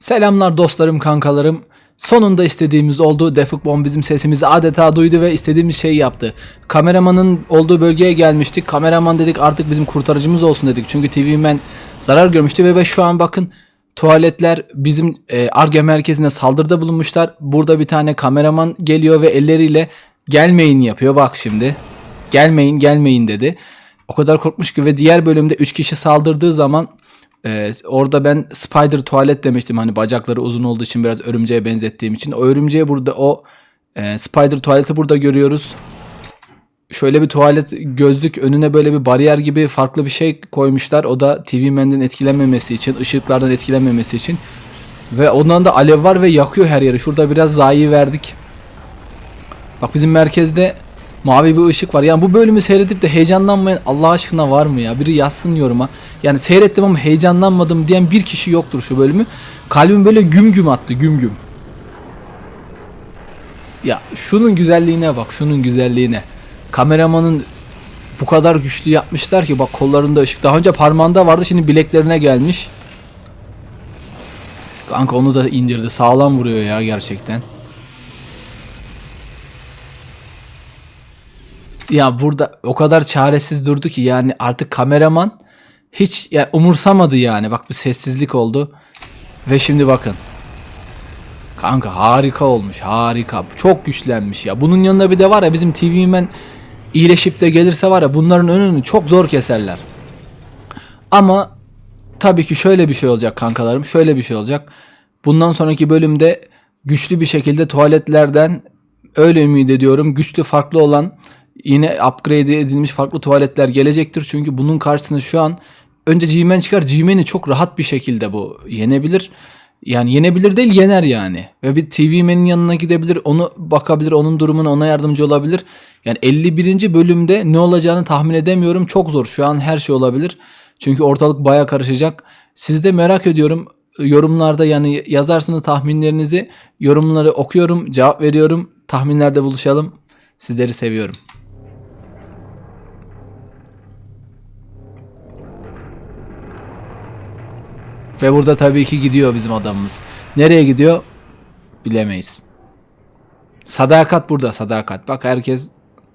Selamlar dostlarım kankalarım. Sonunda istediğimiz oldu. Defuk Bomb bizim sesimizi adeta duydu ve istediğimiz şeyi yaptı. Kameramanın olduğu bölgeye gelmiştik. Kameraman dedik artık bizim kurtarıcımız olsun dedik. Çünkü TV Man zarar görmüştü ve, ve şu an bakın tuvaletler bizim e, Arge merkezine saldırıda bulunmuşlar. Burada bir tane kameraman geliyor ve elleriyle gelmeyin yapıyor. Bak şimdi. Gelmeyin gelmeyin dedi. O kadar korkmuş ki ve diğer bölümde 3 kişi saldırdığı zaman ee, orada ben spider tuvalet demiştim hani bacakları uzun olduğu için biraz örümceğe benzettiğim için. O örümceği burada o e, spider tuvaleti burada görüyoruz. Şöyle bir tuvalet gözlük önüne böyle bir bariyer gibi farklı bir şey koymuşlar. O da TV Man'den etkilenmemesi için, ışıklardan etkilenmemesi için. Ve ondan da alev var ve yakıyor her yeri. Şurada biraz zayi verdik. Bak bizim merkezde mavi bir ışık var. Yani bu bölümü seyredip de heyecanlanmayan Allah aşkına var mı ya? Biri yazsın yoruma. Yani seyrettim ama heyecanlanmadım diyen bir kişi yoktur şu bölümü. Kalbim böyle güm güm attı güm güm. Ya şunun güzelliğine bak şunun güzelliğine. Kameramanın bu kadar güçlü yapmışlar ki bak kollarında ışık. Daha önce parmağında vardı şimdi bileklerine gelmiş. Kanka onu da indirdi. Sağlam vuruyor ya gerçekten. Ya burada o kadar çaresiz durdu ki yani artık kameraman hiç yani umursamadı yani. Bak bir sessizlik oldu. Ve şimdi bakın. Kanka harika olmuş harika. Çok güçlenmiş ya. Bunun yanında bir de var ya bizim TV Man iyileşip de gelirse var ya bunların önünü çok zor keserler. Ama tabii ki şöyle bir şey olacak kankalarım. Şöyle bir şey olacak. Bundan sonraki bölümde güçlü bir şekilde tuvaletlerden öyle ümit ediyorum. Güçlü farklı olan yine upgrade edilmiş farklı tuvaletler gelecektir. Çünkü bunun karşısında şu an önce G-Man çıkar. G-Man'i çok rahat bir şekilde bu yenebilir. Yani yenebilir değil yener yani. Ve bir TV Man'in yanına gidebilir. Onu bakabilir. Onun durumuna ona yardımcı olabilir. Yani 51. bölümde ne olacağını tahmin edemiyorum. Çok zor. Şu an her şey olabilir. Çünkü ortalık baya karışacak. Siz de merak ediyorum. Yorumlarda yani yazarsınız tahminlerinizi. Yorumları okuyorum. Cevap veriyorum. Tahminlerde buluşalım. Sizleri seviyorum. Ve burada tabii ki gidiyor bizim adamımız. Nereye gidiyor? Bilemeyiz. Sadakat burada sadakat. Bak herkes